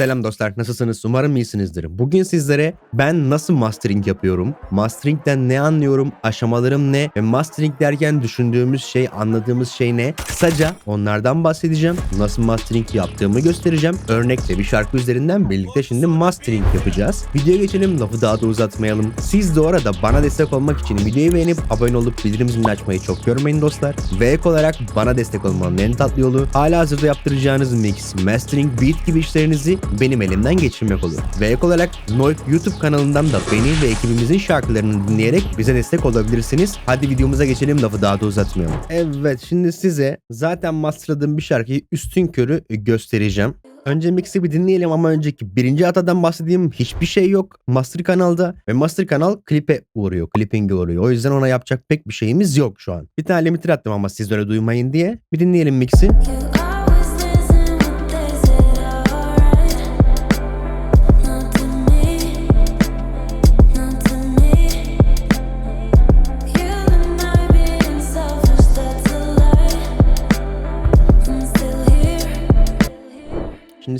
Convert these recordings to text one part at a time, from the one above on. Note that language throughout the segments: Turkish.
Selam dostlar, nasılsınız? Umarım iyisinizdir. Bugün sizlere ben nasıl mastering yapıyorum, masteringden ne anlıyorum, aşamalarım ne ve mastering derken düşündüğümüz şey, anladığımız şey ne? Kısaca onlardan bahsedeceğim. Nasıl mastering yaptığımı göstereceğim. Örnekle bir şarkı üzerinden birlikte şimdi mastering yapacağız. Videoya geçelim, lafı daha da uzatmayalım. Siz de orada bana destek olmak için videoyu beğenip abone olup bildirim zilini açmayı çok görmeyin dostlar. Ve ek olarak bana destek olmanın en tatlı yolu hala hazırda yaptıracağınız mix, mastering, beat gibi işlerinizi benim elimden geçirmek olur. Ve ek olarak Noip YouTube kanalından da beni ve ekibimizin şarkılarını dinleyerek bize destek olabilirsiniz. Hadi videomuza geçelim lafı daha da uzatmayalım. Evet şimdi size zaten masterladığım bir şarkıyı üstün körü göstereceğim. Önce mix'i bir dinleyelim ama önceki birinci hatadan bahsedeyim. Hiçbir şey yok Master kanalda ve Master kanal klipe uğruyor, clipping'e uğruyor. O yüzden ona yapacak pek bir şeyimiz yok şu an. Bir tane limiter attım ama siz öyle duymayın diye. Bir dinleyelim mix'i.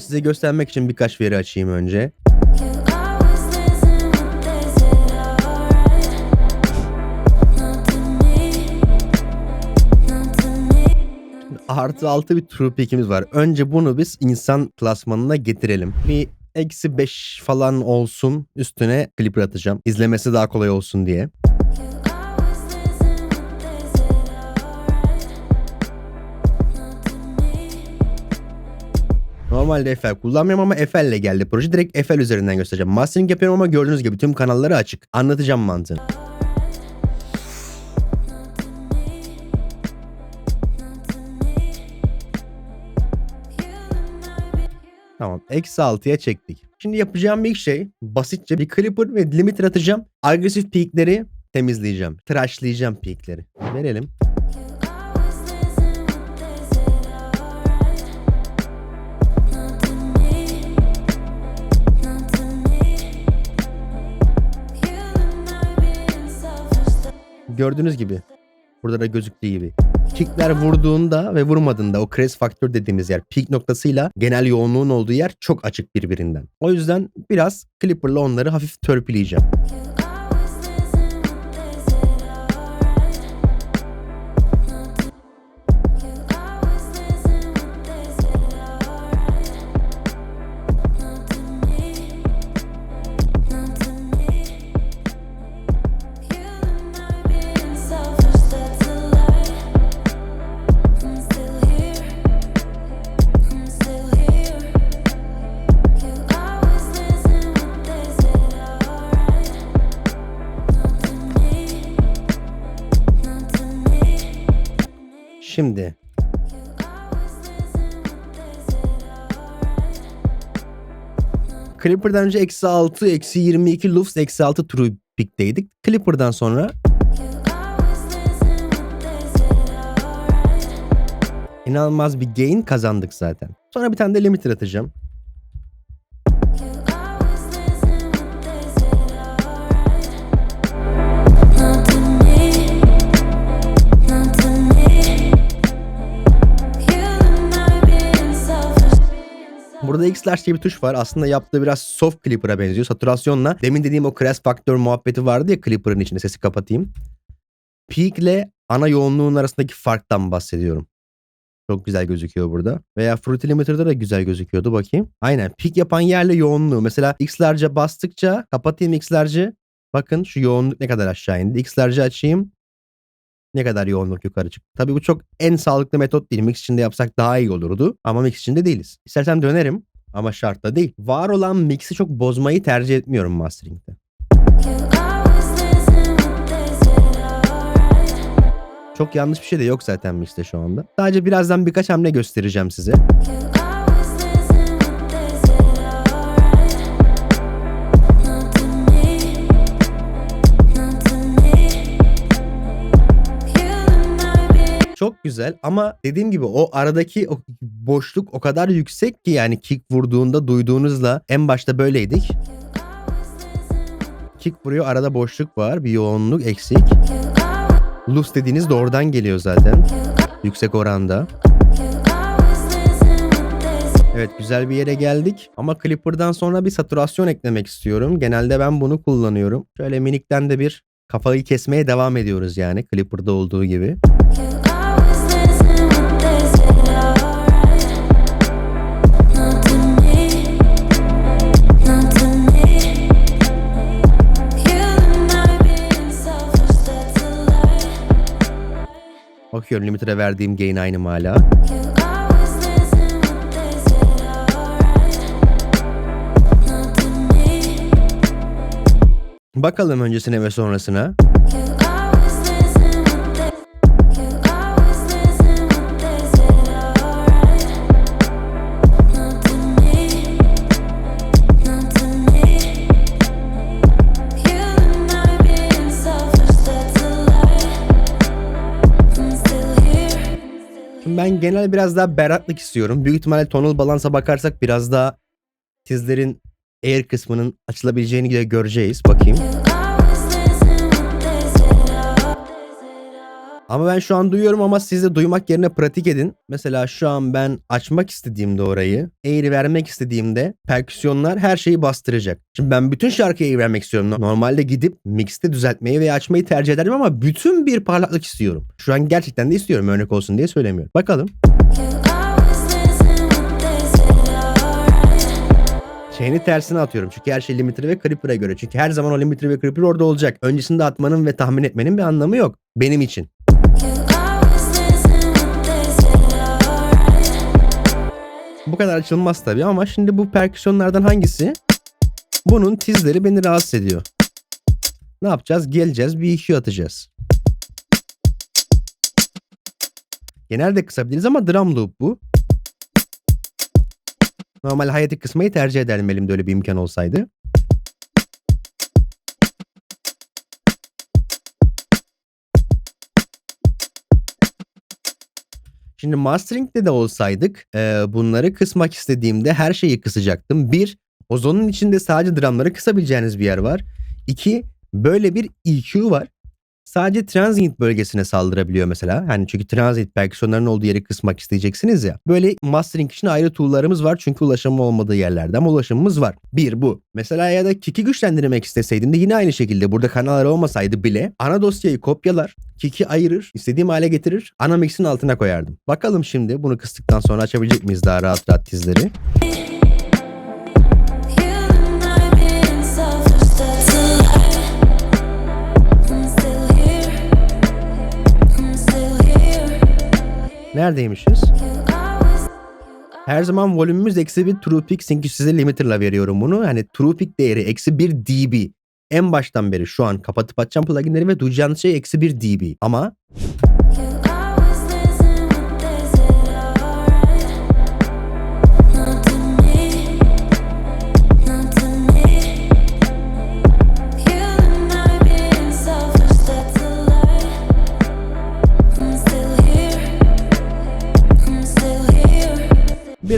Şimdi size göstermek için birkaç veri açayım önce. Artı 6 bir true peak'imiz var. Önce bunu biz insan klasmanına getirelim. Bir eksi 5 falan olsun üstüne clipper atacağım. İzlemesi daha kolay olsun diye. Normalde FL kullanmıyorum ama ile geldi proje. Direkt FL üzerinden göstereceğim. Mastering yapıyorum ama gördüğünüz gibi tüm kanalları açık. Anlatacağım mantığını. Tamam. Eksi 6'ya çektik. Şimdi yapacağım ilk şey basitçe bir clipper ve limiter atacağım. Agresif peakleri temizleyeceğim. Tıraşlayacağım peakleri. Verelim. Gördüğünüz gibi. Burada da gözüktüğü gibi. Kickler vurduğunda ve vurmadığında o crash faktör dediğimiz yer peak noktasıyla genel yoğunluğun olduğu yer çok açık birbirinden. O yüzden biraz clipper'la onları hafif törpüleyeceğim. Clipper'dan önce eksi 6, eksi 22 lufs, eksi 6 true peak'teydik. Clipper'dan sonra inanılmaz bir gain kazandık zaten. Sonra bir tane de limiter atacağım. X-Large diye bir tuş var. Aslında yaptığı biraz soft Clipper'a benziyor. Saturasyonla. Demin dediğim o crash faktör muhabbeti vardı ya Clipper'ın içinde. Sesi kapatayım. Peak ile ana yoğunluğun arasındaki farktan bahsediyorum. Çok güzel gözüküyor burada. Veya Fruity Limiter'da da güzel gözüküyordu bakayım. Aynen. Peak yapan yerle yoğunluğu. Mesela X-Large'a bastıkça kapatayım X-Large'ı. Bakın şu yoğunluk ne kadar aşağı indi. X-Large'ı açayım. Ne kadar yoğunluk yukarı çıktı. Tabii bu çok en sağlıklı metot değil. Mix içinde yapsak daha iyi olurdu. Ama mix içinde değiliz. İstersen dönerim. Ama şartla değil. Var olan mix'i çok bozmayı tercih etmiyorum mastering'de. Çok yanlış bir şey de yok zaten mix'te şu anda. Sadece birazdan birkaç hamle göstereceğim size. Çok güzel ama dediğim gibi o aradaki o boşluk o kadar yüksek ki yani kick vurduğunda duyduğunuzla en başta böyleydik. Kick vuruyor arada boşluk var bir yoğunluk eksik. Loose dediğiniz de oradan geliyor zaten. Yüksek oranda. Evet güzel bir yere geldik ama Clipper'dan sonra bir saturasyon eklemek istiyorum. Genelde ben bunu kullanıyorum. Şöyle minikten de bir kafayı kesmeye devam ediyoruz yani Clipper'da olduğu gibi. Bakıyorum limiter'e verdiğim gain aynı hala. Bakalım öncesine ve sonrasına. Ben genel biraz daha berraklık istiyorum. Büyük ihtimalle tonal balansa bakarsak biraz daha tizlerin air kısmının açılabileceğini de göreceğiz. Bakayım. Ama ben şu an duyuyorum ama siz de duymak yerine pratik edin. Mesela şu an ben açmak istediğimde orayı, eğri vermek istediğimde perküsyonlar her şeyi bastıracak. Şimdi ben bütün şarkıyı eğri vermek istiyorum. Normalde gidip mixte düzeltmeyi veya açmayı tercih ederim ama bütün bir parlaklık istiyorum. Şu an gerçekten de istiyorum örnek olsun diye söylemiyorum. Bakalım. Şeyini tersine atıyorum. Çünkü her şey limiter ve creeper'a göre. Çünkü her zaman o limiter ve creeper orada olacak. Öncesinde atmanın ve tahmin etmenin bir anlamı yok. Benim için. Bu kadar açılmaz tabii ama şimdi bu perküsyonlardan hangisi? Bunun tizleri beni rahatsız ediyor. Ne yapacağız? Geleceğiz bir EQ atacağız. Genelde kısabiliriz ama drum loop bu. Normal hayati kısmayı tercih ederdim elimde öyle bir imkan olsaydı. Şimdi mastering'de de olsaydık e, bunları kısmak istediğimde her şeyi kısacaktım. Bir, ozonun içinde sadece drumları kısabileceğiniz bir yer var. İki, böyle bir EQ var. Sadece transient bölgesine saldırabiliyor mesela. Yani çünkü transient perküsyonların olduğu yeri kısmak isteyeceksiniz ya. Böyle mastering için ayrı tool'larımız var çünkü ulaşımı olmadığı yerlerde ama ulaşımımız var. Bir bu. Mesela ya da kick'i güçlendirmek isteseydim de yine aynı şekilde burada kanallar olmasaydı bile ana dosyayı kopyalar, kick'i ayırır, istediğim hale getirir, ana mix'in altına koyardım. Bakalım şimdi bunu kıstıktan sonra açabilecek miyiz daha rahat rahat tizleri? Neredeymişiz? Her zaman volümümüz eksi bir true peak çünkü size limiter'la veriyorum bunu. Yani true peak değeri eksi bir dB. En baştan beri şu an kapatıp açacağım pluginleri ve duyacağınız şey eksi bir dB. Ama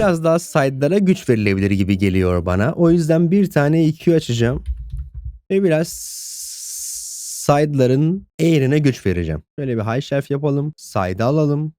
biraz daha side'lara güç verilebilir gibi geliyor bana. O yüzden bir tane EQ açacağım. Ve biraz side'ların eğrine güç vereceğim. Şöyle bir high shelf yapalım. Side alalım.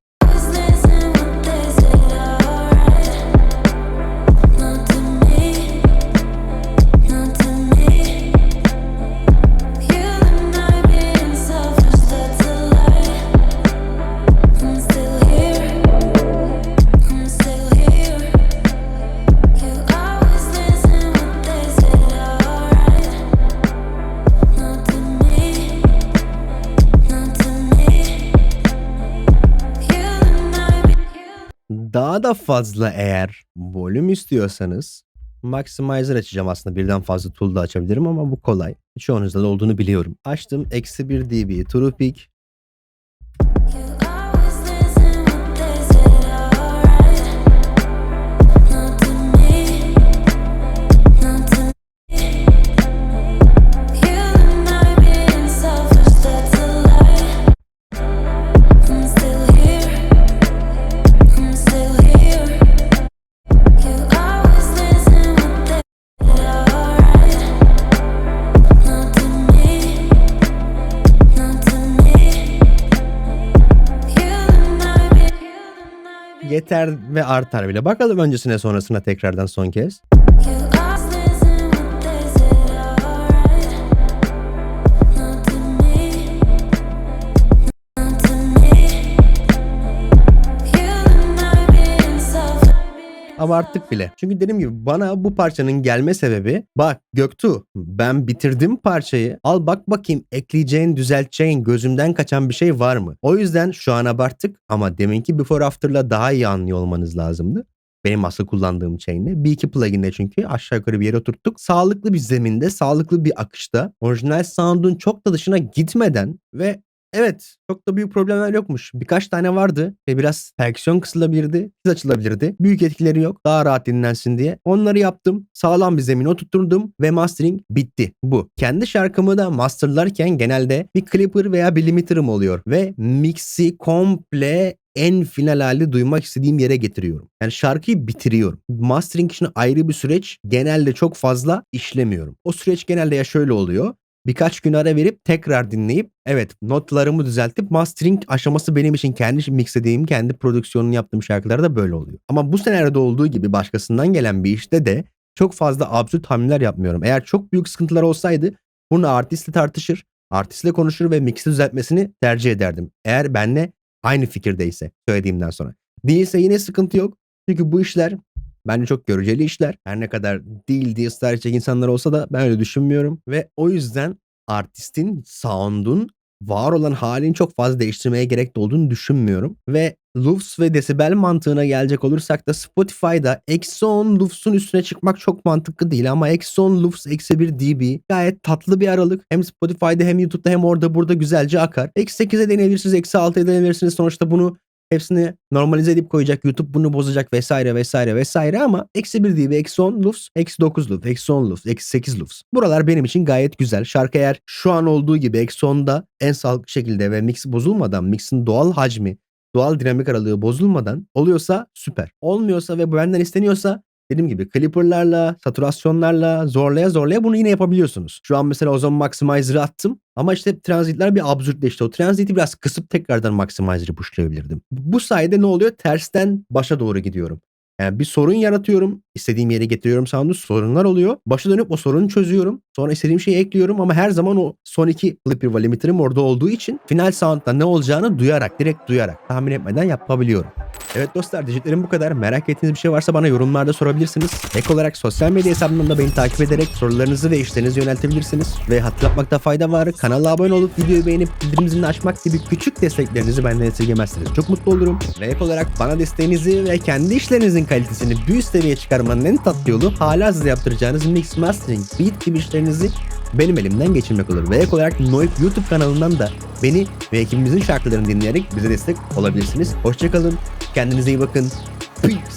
Fazla eğer volüm istiyorsanız Maximizer açacağım aslında birden fazla tool da açabilirim ama bu kolay. Çoğunuzda da olduğunu biliyorum. Açtım eksi 1 dB true peak. Yeter ve artar bile. Bakalım öncesine sonrasına tekrardan son kez. Abarttık bile. Çünkü dediğim gibi bana bu parçanın gelme sebebi bak Göktuğ ben bitirdim parçayı. Al bak bakayım ekleyeceğin düzelteceğin gözümden kaçan bir şey var mı? O yüzden şu an abarttık ama deminki before after'la daha iyi anlıyor olmanız lazımdı. Benim asıl kullandığım chain'le. Bir iki plugin'de çünkü aşağı yukarı bir yere oturttuk. Sağlıklı bir zeminde, sağlıklı bir akışta, orijinal sound'un çok da dışına gitmeden ve Evet çok da büyük problemler yokmuş. Birkaç tane vardı ve biraz perküsyon kısılabilirdi, tiz açılabilirdi. Büyük etkileri yok. Daha rahat dinlensin diye. Onları yaptım. Sağlam bir zemin oturtturdum ve mastering bitti. Bu. Kendi şarkımı da masterlarken genelde bir clipper veya bir limiter'ım oluyor. Ve mixi komple en final hali duymak istediğim yere getiriyorum. Yani şarkıyı bitiriyorum. Mastering için ayrı bir süreç genelde çok fazla işlemiyorum. O süreç genelde ya şöyle oluyor birkaç gün ara verip tekrar dinleyip evet notlarımı düzeltip mastering aşaması benim için kendi mixlediğim, kendi prodüksiyonunu yaptığım şarkılarda böyle oluyor. Ama bu senaryoda olduğu gibi başkasından gelen bir işte de çok fazla absürt hamleler yapmıyorum. Eğer çok büyük sıkıntılar olsaydı bunu artistle tartışır, artistle konuşur ve mixi düzeltmesini tercih ederdim. Eğer benle aynı fikirdeyse söylediğimden sonra. Değilse yine sıkıntı yok. Çünkü bu işler Bence çok göreceli işler. Her ne kadar değil diye ısrar edecek insanlar olsa da ben öyle düşünmüyorum. Ve o yüzden artistin, sound'un var olan halini çok fazla değiştirmeye gerek de olduğunu düşünmüyorum. Ve lufs ve desibel mantığına gelecek olursak da Spotify'da eksi 10 lufs'un üstüne çıkmak çok mantıklı değil ama eksi 10 lufs eksi 1 dB gayet tatlı bir aralık. Hem Spotify'da hem YouTube'da hem orada burada güzelce akar. Eksi 8'e deneyebilirsiniz, eksi 6'ya deneyebilirsiniz. Sonuçta bunu Hepsini normalize edip koyacak. YouTube bunu bozacak vesaire vesaire vesaire ama eksi 1 dB, eksi 10 lufs, eksi 9 lufs, eksi 10 lufs, eksi 8 lufs. Buralar benim için gayet güzel. Şarkı eğer şu an olduğu gibi eksi 10'da en sağlıklı şekilde ve mix bozulmadan, mixin doğal hacmi, doğal dinamik aralığı bozulmadan oluyorsa süper. Olmuyorsa ve bu benden isteniyorsa dediğim gibi clipperlarla, saturasyonlarla zorlaya zorlaya bunu yine yapabiliyorsunuz. Şu an mesela o zaman maximizer'ı attım ama işte transitler bir absürtleşti. O transiti biraz kısıp tekrardan maximizer'ı pushlayabilirdim. Bu sayede ne oluyor? Tersten başa doğru gidiyorum. Yani bir sorun yaratıyorum. istediğim yere getiriyorum sound'u. Sorunlar oluyor. Başa dönüp o sorunu çözüyorum. Sonra istediğim şeyi ekliyorum ama her zaman o son iki clipper ve limiter'ım orada olduğu için final sound'da ne olacağını duyarak, direkt duyarak tahmin etmeden yapabiliyorum. Evet dostlar dijitlerim bu kadar. Merak ettiğiniz bir şey varsa bana yorumlarda sorabilirsiniz. Ek olarak sosyal medya hesabımdan da beni takip ederek sorularınızı ve işlerinizi yöneltebilirsiniz. Ve hatırlatmakta fayda var. Kanala abone olup videoyu beğenip bildirim zilini açmak gibi küçük desteklerinizi benden esirgemezseniz çok mutlu olurum. Ve ek olarak bana desteğinizi ve kendi işlerinizin kalitesini bir üst seviyeye çıkarmanın en tatlı yolu hala size yaptıracağınız mix mastering, beat gibi işlerinizi benim elimden geçirmek olur. Ve ek olarak Noip YouTube kanalından da beni ve ekibimizin şarkılarını dinleyerek bize destek olabilirsiniz. Hoşçakalın. Kendinize iyi bakın. Peace.